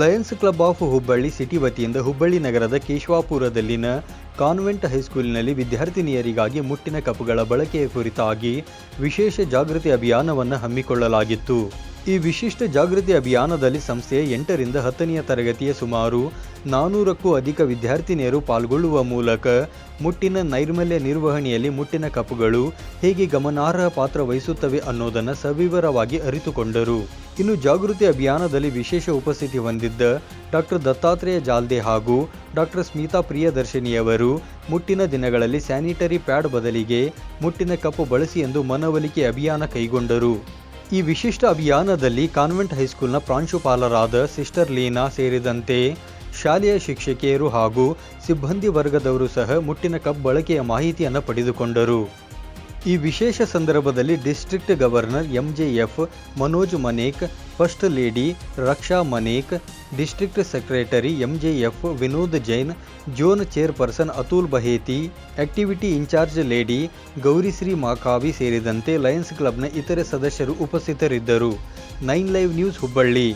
Lions club of Hubballi city ವತಿಯಿಂದ ಹುಬ್ಬಳ್ಳಿ ನಗರದ ಕೇಶವಾಪುರದಲ್ಲಿನ convent ಹೈಸ್ಕೂಲಿನಲ್ಲಿ ವಿದ್ಯಾರ್ಥಿನಿಯರಿಗಾಗಿ ಮುಟ್ಟಿನ ಕಪ್ಗಳ ಬಳಕೆಯ ಕುರಿತಾಗಿ ವಿಶೇಷ ಜಾಗೃತಿ ಅಭಿಯಾನವನ್ನು ಹಮ್ಮಿಕೊಳ್ಳಲಾಗಿತ್ತು. ಈ ವಿಶಿಷ್ಟ ಜಾಗೃತಿ ಅಭಿಯಾನದಲ್ಲಿ ಸಂಸ್ಥೆಯ ಎಂಟರಿಂದ ಹತ್ತನೆಯ ತರಗತಿಯ ಸುಮಾರು ನಾನೂರಕ್ಕೂ ಅಧಿಕ ವಿದ್ಯಾರ್ಥಿನಿಯರು ಪಾಲ್ಗೊಳ್ಳುವ ಮೂಲಕ ಮುಟ್ಟಿನ ನೈರ್ಮಲ್ಯ ನಿರ್ವಹಣೆಯಲ್ಲಿ ಮುಟ್ಟಿನ ಕಪ್ಗಳು ಹೇಗೆ ಗಮನಾರ್ಹ ಪಾತ್ರ ವಹಿಸುತ್ತವೆ ಅನ್ನೋದನ್ನು ಸವಿವರವಾಗಿ ಅರಿತುಕೊಂಡರು. ಇನ್ನು ಜಾಗೃತಿ ಅಭಿಯಾನದಲ್ಲಿ ವಿಶೇಷ ಉಪಸ್ಥಿತಿ ಹೊಂದಿದ್ದ ಡಾಕ್ಟರ್ ದತ್ತಾತ್ರೇಯ ಜಾಲ್ದೆ ಹಾಗೂ ಡಾಕ್ಟರ್ ಸ್ಮಿತಾ ಪ್ರಿಯದರ್ಶಿನಿಯವರು ಮುಟ್ಟಿನ ದಿನಗಳಲ್ಲಿ ಸ್ಯಾನಿಟರಿ ಪ್ಯಾಡ್ ಬದಲಿಗೆ ಮುಟ್ಟಿನ ಕಪ್ಪು ಬಳಸಿ ಎಂದು ಮನವೊಲಿಕೆ ಅಭಿಯಾನ ಕೈಗೊಂಡರು. ಈ ವಿಶಿಷ್ಟ ಅಭಿಯಾನದಲ್ಲಿ ಕಾನ್ವೆಂಟ್ ಹೈಸ್ಕೂಲ್ನ ಪ್ರಾಂಶುಪಾಲರಾದ ಸಿಸ್ಟರ್ ಲೀನಾ ಸೇರಿದಂತೆ ಶಾಲೆಯ ಶಿಕ್ಷಕಿಯರು ಹಾಗೂ ಸಿಬ್ಬಂದಿ ವರ್ಗದವರು ಸಹ ಮುಟ್ಟಿನ ಕಪ್ ಬಳಕೆಯ ಮಾಹಿತಿಯನ್ನು ಪಡೆದುಕೊಂಡರು. ಈ ವಿಶೇಷ ಸಂದರ್ಭದಲ್ಲಿ district governor MJF Manoj Manek, first lady Raksha Manek, district secretary MJF Vinod Jain, zone chairperson Atul Baheti, activity in charge lady Gaurishree Makavi ಸೇರಿದಂತೆ ಲಯನ್ಸ್ ಕ್ಲಬ್ನ ಇತರೆ ಸದಸ್ಯರು ಉಪಸ್ಥಿತರಿದ್ದರು. Nine live news Hubballi.